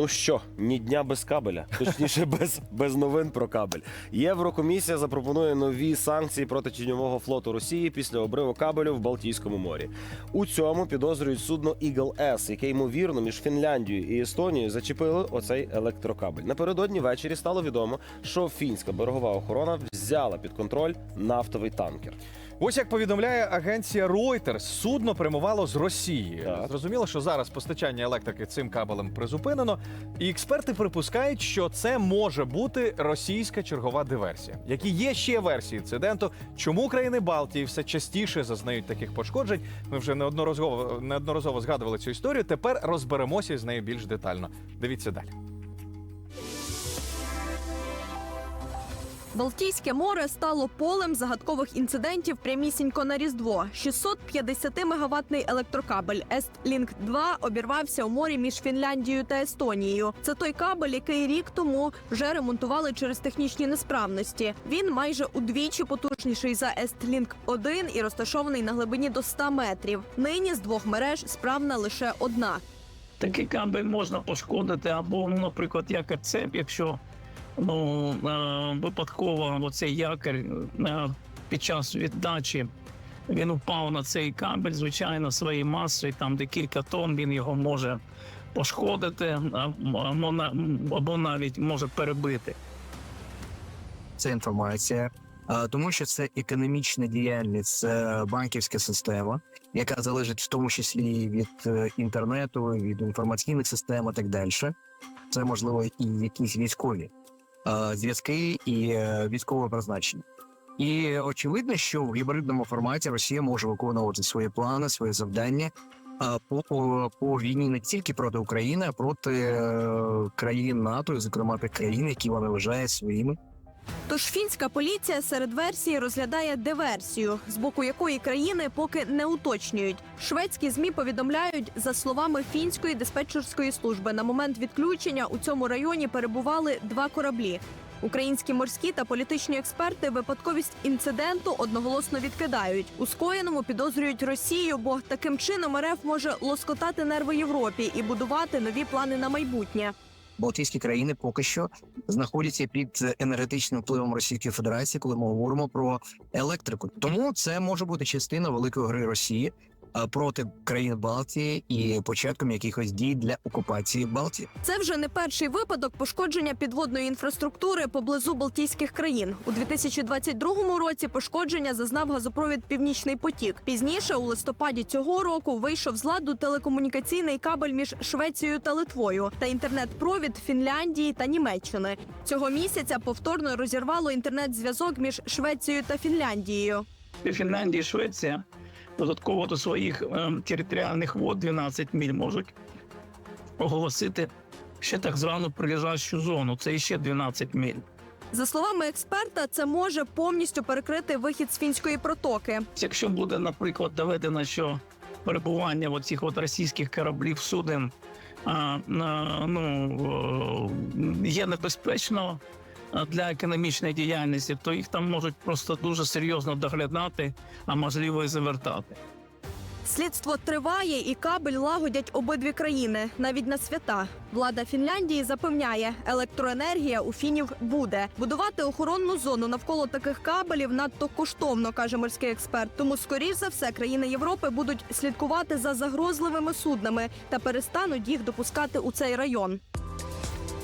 Ну що, ні дня без кабеля, точніше, без, без новин про кабель. Єврокомісія запропонує нові санкції проти тіньового флоту Росії після обриву кабелю в Балтійському морі. У цьому підозрюють судно Eagle S, яке ймовірно між Фінляндією і Естонією зачепило оцей електрокабель. Напередодні ввечері стало відомо, що фінська берегова охорона взяла під контроль нафтовий танкер. Ось як повідомляє агенція Reuters, судно прямувало з Росії. Так. Зрозуміло, що зараз постачання електрики цим кабелем призупинено, і експерти припускають, що це може бути російська чергова диверсія. Які є ще версії інциденту, чому країни Балтії все частіше зазнають таких пошкоджень? Ми вже неодноразово неодноразово згадували цю історію. Тепер розберемося з нею більш детально. Дивіться далі. Балтійське море стало полем загадкових інцидентів прямісінько на Різдво. 650 мегаваттний електрокабель Естлінк 2 обірвався у морі між Фінляндією та Естонією. Це той кабель, який рік тому вже ремонтували через технічні несправності. Він майже удвічі потужніший за Естлінк 1 і розташований на глибині до 100 метрів. Нині з двох мереж справна лише одна. Такий кабель можна пошкодити, або, ну, наприклад, якір цеп, якщо ну, е, випадково оцей якір е, під час віддачі він впав на цей кабель, звичайно, своєю масою, там де кілька тонн він його може пошкодити, або, навіть може перебити. Це інформація, тому що це економічна діяльність, це банківська система, яка залежить в тому числі від е, інтернету, від інформаційних систем і так далі. Це можливо і якісь військові зв'язки і е, військове призначення. І очевидно, що в гібридному форматі Росія може виконувати свої плани, свої завдання по, по, по війні не тільки проти України, а проти е, країн НАТО, зокрема тих країн, які вона вважає своїми. Тож фінська поліція серед версій розглядає диверсію, з боку якої країни поки не уточнюють. Шведські змі повідомляють, за словами фінської диспетчерської служби, на момент відключення у цьому районі перебували два кораблі. Українські морські та політичні експерти випадковість інциденту одноголосно відкидають. У скоєному підозрюють Росію, бо таким чином РФ може лоскотати нерви Європі і будувати нові плани на майбутнє. Балтійські країни поки що знаходяться під енергетичним впливом Російської Федерації, коли ми говоримо про електрику. Тому це може бути частина великої гри Росії проти країн Балтії і початком якихось дій для окупації Балтії. Це вже не перший випадок пошкодження підводної інфраструктури поблизу Балтійських країн. У 2022 році пошкодження зазнав газопровід Північний потік. Пізніше, у листопаді цього року, вийшов з ладу телекомунікаційний кабель між Швецією та Литвою та інтернет-провід Фінляндії та Німеччини. Цього місяця повторно розірвало інтернет-зв'язок між Швецією та Фінляндією. Фінляндія і Швеція додатково до своїх е, територіальних вод 12 міль можуть оголосити ще так звану прилежащу зону. Це ще 12 міль. За словами експерта, це може повністю перекрити вихід з фінської протоки. Якщо буде, наприклад, доведено, що перебування оцих от російських кораблів суден а, ну, е, є небезпечно для економічної діяльності, то їх там можуть просто дуже серйозно доглядати, а можливо і завертати. Слідство триває, і кабель лагодять обидві країни навіть на свята. Влада Фінляндії запевняє, електроенергія у фінів буде. Будувати охоронну зону навколо таких кабелів надто коштовно, каже морський експерт. Тому, скоріш за все, країни Європи будуть слідкувати за загрозливими суднами та перестануть їх допускати у цей район.